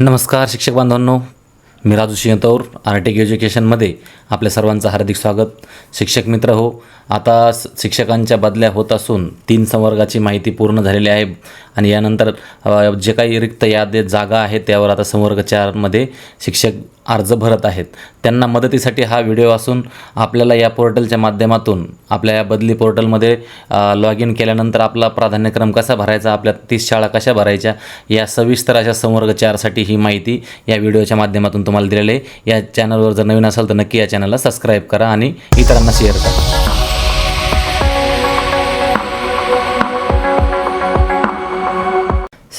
नमस्कार शिक्षक बांधवांनो. मी राजू सिंहतौर आर्टिक एज्युकेशनमध्ये आपल्या सर्वांचं हार्दिक स्वागत. शिक्षक मित्र हो आता शिक्षकांच्या बदल्या होत असून तीन संवर्गाची माहिती पूर्ण झालेली आहे आणि यानंतर जे काही रिक्त यादी जागा आहेत त्यावर आता संवर्ग चारमध्ये शिक्षक अर्ज भरत आहेत. त्यांना मदतीसाठी हा व्हिडिओ असून आपल्याला या पोर्टलच्या माध्यमातून आपल्या या बदली पोर्टलमध्ये लॉग इन केल्यानंतर आपला प्राधान्यक्रम कसा भरायचा आपल्या तीस शाळा कशा भरायच्या या सविस्तर अशा संवर्ग चारसाठी ही माहिती या व्हिडिओच्या माध्यमातून तुम्हाला दिलेली आहे. या चॅनलवर जर नवीन असाल तर नक्की या चॅनलला सबस्क्राईब करा आणि इतरांना शेअर करा.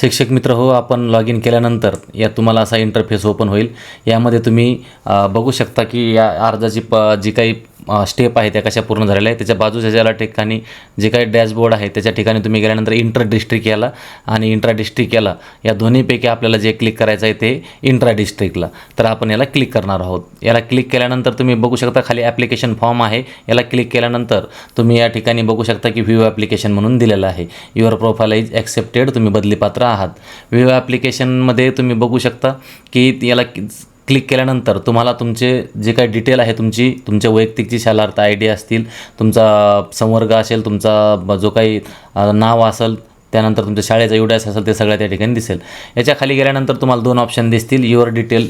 शिक्षक मित्र हो आपण लॉग इन केल्यानंतर या तुम्हाला असा इंटरफेस ओपन होईल. यामध्ये तुम्ही बघू शकता की या अर्जाची प जी काही स्टेप आहे त्या कशा पूर्ण झालेल्या आहे त्याच्या बाजूच्या ज्याला ठिकाणी जे काही डॅशबोर्ड आहे त्याच्या ठिकाणी तुम्ही गेल्यानंतर इंटर डिस्ट्रिक्ट याला आणि इंट्रा डिस्ट्रिक्ट याला या दोन्हीपैकी आपल्याला जे क्लिक करायचं आहे ते इंट्रा डिस्ट्रिक्टला तर आपण याला क्लिक करणार आहोत. याला क्लिक केल्यानंतर तुम्ही बघू शकता खाली ॲप्लिकेशन फॉर्म आहे. याला क्लिक केल्यानंतर तुम्ही या ठिकाणी बघू शकता की व्ह्यू ॲप्लिकेशन म्हणून दिलेलं आहे. युअर प्रोफाईल इज ॲक्सेप्टेड तुम्ही बदली पात्र आहात व्ह्यू ॲप्लिकेशनमध्ये तुम्ही बघू शकता की याला क्लिक केल्यानंतर तुम्हाला तुमचे जे काही डिटेल आहे तुमची तुमच्या वैयक्तिकची शालार्थ आय डी असतील तुमचा संवर्ग असेल तुमचा जो काही नाव असेल त्यानंतर तुमच्या शाळेचा युडॅस असेल ते सगळ्या त्या ठिकाणी दिसेल. याच्या खाली गेल्यानंतर तुम्हाला दोन ऑप्शन दिसतील. युअर डिटेल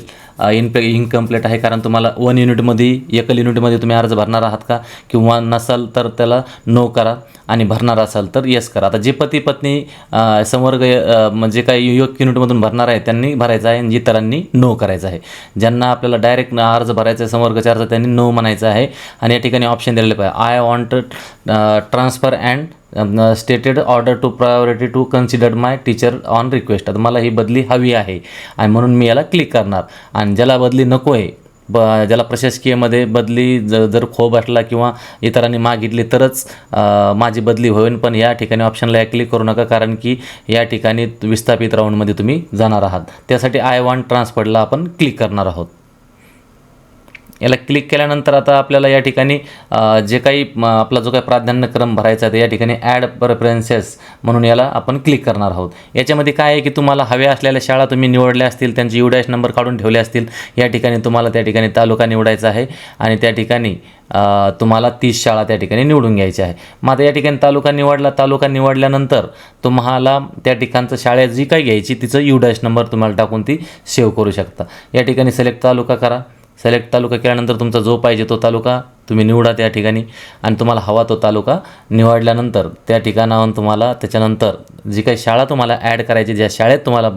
इनपे इनकम्प्लीट आहे. कारण तुम्हाला वन युनिटमध्ये एकल युनिटमध्ये तुम्ही अर्ज भरणार आहात का? किंवा नसाल तर त्याला नो करा आणि भरणार असाल तर येस करा. आता जे पती पत्नी संवर्ग म्हणजे काही एक युनिटमधून भरणार आहे त्यांनी भरायचं आहे आणि इतरांनी नो करायचं आहे. ज्यांना आपल्याला डायरेक्ट अर्ज भरायचा आहे संवर्गाचा अर्ज त्यांनी नो म्हणायचा आहे. आणि या ठिकाणी ऑप्शन दिलेलं पाहिजे I want transfer and stated order to priority to consider my teacher on request आता मला ही बदली हवी आहे आणि म्हणून मी याला क्लिक करणार. आणि ज्याला बदली नको आहे ब ज्याला प्रशासकीयमध्ये बदली ज जर खोब असला किंवा इतरांनी मागितली तरच माझी बदली होईल पण या ठिकाणी ऑप्शनला क्लिक करू नका कारण की या ठिकाणी विस्थापित राऊंडमध्ये तुम्ही जाणार आहात. त्यासाठी आय वॉन्ट ट्रान्सफरला आपण क्लिक करणार आहोत. याला क्लिक केल्यानंतर आता आपल्याला या ठिकाणी जे काही आपला जो काही प्राधान्यक्रम भरायचा आहे तर या ठिकाणी ॲड प्रेफरन्सेस म्हणून याला आपण क्लिक करणार आहोत. याच्यामध्ये काय आहे की तुम्हाला हव्या असलेल्या शाळा तुम्ही निवडल्या असतील त्यांचे यू डॅश नंबर काढून ठेवले असतील या ठिकाणी तुम्हाला त्या ठिकाणी तालुका निवडायचा आहे आणि त्या ठिकाणी तुम्हाला तीस शाळा त्या ठिकाणी निवडून घ्यायची आहे. मग आता या ठिकाणी तालुका निवडला तालुका निवडल्यानंतर तुम्हाला त्या ठिकाणचं शाळा जी काही घ्यायची तिचं यू डॅश नंबर तुम्हाला टाकून ती सेव्ह करू शकता. या ठिकाणी सिलेक्ट तालुका करा. सिलेक्ट तालुका केल्यानंतर तुमचा जो पाहिजे तो तालुका तुम्ही निवडा त्या ठिकाणी. आणि तुम्हाला हवा तो तालुका निवडल्यानंतर त्या ठिकाणाहून तुम्हाला त्याच्यानंतर जी काही शाळा तुम्हाला ॲड करायची ज्या शाळेत तुम्हाला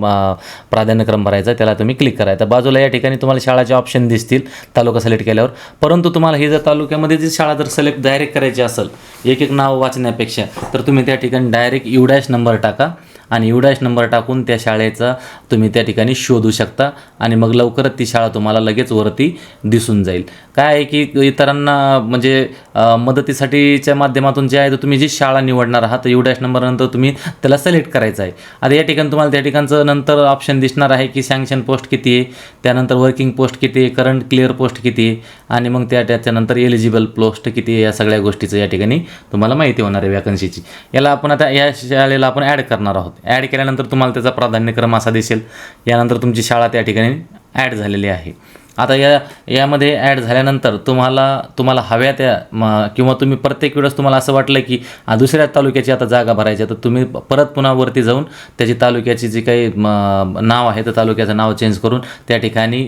प्राधान्यक्रम भरायचा त्याला तुम्ही क्लिक करायचा बाजूला या ठिकाणी तुम्हाला शाळाचे ऑप्शन दिसतील तालुका सिलेक्ट केल्यावर. परंतु तुम्हाला ही जर तालुक्यामध्ये जी शाळा जर सिलेक्ट डायरेक्ट करायची असेल एक एक नाव वाचण्यापेक्षा तर तुम्ही त्या ठिकाणी डायरेक्ट युडॅश नंबर टाका. आणि एवढाच नंबर टाकून त्या शाळेचा तुम्ही त्या ठिकाणी शोधू शकता आणि मग लवकरच ती शाळा तुम्हाला लगेच वरती दिसून जाईल. काय आहे की इतरांना म्हणजे मदतीसाठीच्या माध्यमातून जे आहे तर तुम्ही जी शाळा निवडणार आहात यू डॅश नंबरनंतर तुम्ही त्याला सिलेक्ट करायचं आहे. आता या ठिकाणी तुम्हाला त्या ठिकाणचं नंतर ऑप्शन दिसणार आहे की सँक्शन पोस्ट किती आहे त्यानंतर वर्किंग पोस्ट किती आहे करंट क्लिअर पोस्ट किती आहे आणि मग त्या त्याच्यानंतर एलिजिबल पोस्ट किती आहे या सगळ्या गोष्टीचं या ठिकाणी तुम्हाला माहिती होणार आहे वॅकन्सीची याला आपण आता या शाळेला आपण ॲड करणार आहोत. ॲड केल्यानंतर तुम्हाला त्याचा प्राधान्यक्रम असा दिसेल. यानंतर तुमची शाळा त्या ठिकाणी ॲड झालेली आहे. आता या यामध्ये ॲड झाल्यानंतर तुम्हाला तुम्हाला हव्या त्या किंवा तुम्ही प्रत्येक वेळेस तुम्हाला असं वाटलं की दुसऱ्या तालुक्याची आता जागा भरायची तर तुम्ही परत पुन्हा वरती जाऊन त्याची तालुक्याची जी काही नाव आहे तर तालुक्याचं नाव चेंज करून त्या ठिकाणी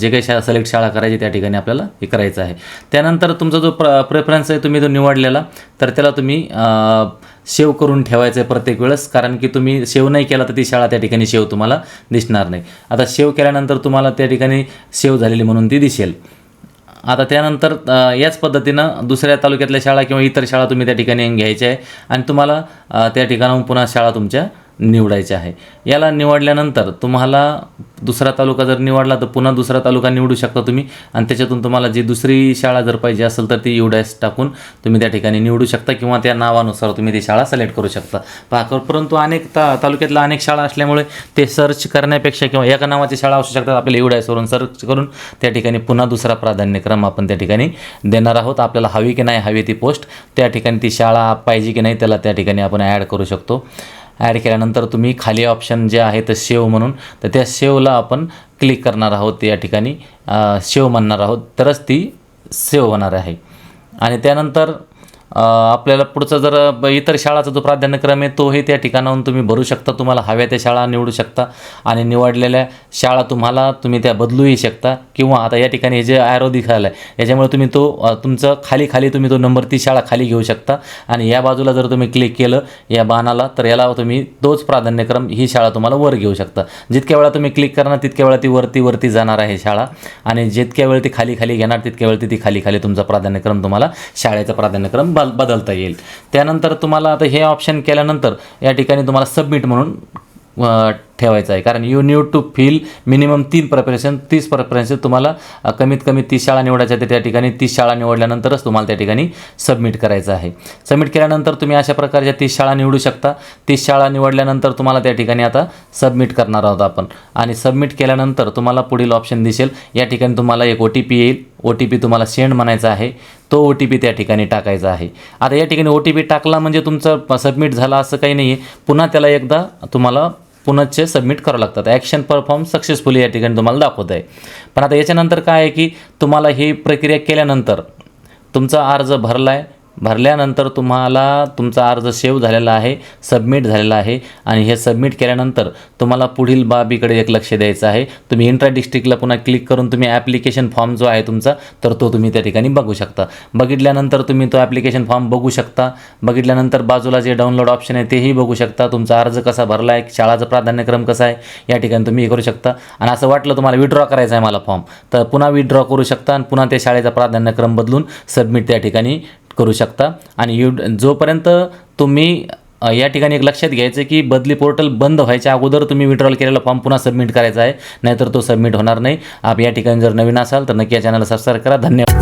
जे काही शाळा सिलेक्ट शाळा करायची त्या ठिकाणी आपल्याला हे करायचं आहे. त्यानंतर तुमचा जो प्र प्रेफरन्स आहे तुम्ही जो निवडलेला तर त्याला तुम्ही सेव्ह करून ठेवायचं आहे प्रत्येक वेळेस कारण की तुम्ही सेव्ह नाही केला तर ती शाळा त्या ठिकाणी सेव्ह तुम्हाला दिसणार नाही. आता सेव्ह केल्यानंतर तुम्हाला त्या ठिकाणी सेव्ह झालेली म्हणून ती दिसेल. आता त्यानंतर याच पद्धतीनं दुसऱ्या तालुक्यातल्या शाळा किंवा इतर शाळा तुम्ही त्या ठिकाणी घ्यायच्या आहे आणि तुम्हाला त्या ठिकाणाहून पुन्हा शाळा तुमच्या निवडायचे आहे. याला निवडल्यानंतर तुम्हाला दुसरा तालुका जर निवडला तर पुन्हा दुसरा तालुका निवडू शकता तुम्ही. आणि त्याच्यातून तुम्हाला जी दुसरी शाळा जर पाहिजे असेल तर ती युडॅस टाकून तुम्ही त्या ठिकाणी निवडू शकता किंवा त्या नावानुसार तुम्ही ती शाळा सिलेक्ट करू शकता. पहा परंतु अनेक ता तालुक्यातल्या अनेक शाळा असल्यामुळे ते सर्च करण्यापेक्षा किंवा एका नावाची शाळा असू शकतात आपल्याला युडॅसवरून सर्च करून त्या ठिकाणी पुन्हा दुसरा प्राधान्यक्रम आपण त्या ठिकाणी देणार आहोत. आपल्याला हवी की नाही हवी ती पोस्ट त्या ठिकाणी ती शाळा पाहिजे की नाही त्याला त्या ठिकाणी आपण ॲड करू शकतो. ॲड केल्यानंतर तुम्ही खाली ऑप्शन जे आहे तर सेव म्हणून तर त्या सेवला आपण क्लिक करणार आहोत या ठिकाणी. सेव म्हणणार आहोत तरच ती सेव होणार आहे. आणि त्यानंतर आपल्याला पुढचं जर इतर शाळाचा जो प्राधान्यक्रम आहे तोही त्या ठिकाणाहून तुम्ही भरू शकता. तुम्हाला हव्या त्या शाळा निवडू शकता. आणि निवडलेल्या शाळा तुम्हाला तुम्ही त्या बदलूही शकता. किंवा आता या ठिकाणी हे जे ॲरो दिखायला आहे याच्यामुळे तुम्ही तो तुमचं खाली खाली तुम्ही तो नंबर ती शाळा खाली घेऊ शकता. आणि या बाजूला जर तुम्ही क्लिक केलं या बाणाला तर याला तुम्ही तोच प्राधान्यक्रम ही शाळा तुम्हाला वर घेऊ शकता. जितक्या वेळा तुम्ही क्लिक करणार तितक्या वेळा ती वरती वरती जाणार आहे शाळा. आणि जितक्या वेळ ती खाली खाली घेणार तितक्या वेळ ती खाली खाली तुमचा प्राधान्यक्रम तुम्हाला शाळेचा प्राधान्यक्रम बल बदलता येईल. त्यानंतर तुम्हाला आता हे ऑप्शन केल्यानंतर या ठिकाणी तुम्हाला सबमिट म्हणून ठेवायचं आहे. कारण you knew to feel minimum तीन प्रिपरेशन तीस प्रेपरेशन तुम्हाला कमीत कमी तीस शाळा निवडायच्या त्या ठिकाणी तीस शाळा निवडल्यानंतरच तुम्हाला त्या ठिकाणी सबमिट करायचं आहे. सबमिट केल्यानंतर तुम्ही अशा प्रकारच्या तीस शाळा निवडू शकता. तीस शाळा निवडल्यानंतर तुम्हाला त्या ठिकाणी आता सबमिट करणार आहोत आपण. आणि सबमिट केल्यानंतर तुम्हाला पुढील ऑप्शन दिसेल. या ठिकाणी तुम्हाला एक ओ टी पी येईल. ओ टी पी तुम्हाला सेंड म्हणायचा आहे. तो ओ टी पी त्या ठिकाणी टाकायचा आहे. आता या ठिकाणी ओ टी पी टाकला म्हणजे तुमचं सबमिट झाला असं काही नाही आहे पुन्हा त्याला एकदा तुम्हाला पुनश्च सबमिट करावं लागतात ॲक्शन परफॉर्म सक्सेसफुली या ठिकाणी तुम्हाला दाखवत आहे. पण आता याच्यानंतर काय आहे की तुम्हाला ही प्रक्रिया केल्यानंतर तुमचा अर्ज भरला आहे भरल्यानंतर तुम्हाला तुमचा अर्ज सेव्ह झालेला आहे सबमिट झालेला आहे आणि हे सबमिट केल्यानंतर तुम्हाला पुढील बाबीकडे एक लक्ष द्यायचं आहे. तुम्ही इंट्रा डिस्ट्रिक्टला पुन्हा क्लिक करून तुम्ही ॲप्लिकेशन फॉर्म जो आहे तुमचा तर तो तुम्ही त्या ठिकाणी बघू शकता. बघितल्यानंतर तुम्ही तो ॲप्लिकेशन फॉर्म बघू शकता. बघितल्यानंतर बाजूला जे डाउनलोड ऑप्शन आहे तेही बघू शकता. तुमचा अर्ज कसा भरला आहे शाळाचा प्राधान्यक्रम कसा आहे या ठिकाणी तुम्ही हे करू शकता. आणि असं वाटलं तुम्हाला विड्रॉ करायचा आहे मला फॉर्म तर पुन्हा विड्रॉ करू शकता आणि पुन्हा त्या शाळेचा प्राधान्यक्रम बदलून सबमिट त्या ठिकाणी करू शकता. आणि यू जोपर्यंत तुम्ही या ठिकाणी एक लक्षात घ्यायचं की बदली पोर्टल बंद व्हायच्या अगोदर तुम्ही विड्रॉल केलेला फॉर्म पुन्हा सबमिट करायचा आहे नाहीतर तो सबमिट होणार नाही. आप या ठिकाणी जर नवीन असाल तर नक्की या चॅनलला सबस्क्राईब करा. धन्यवाद.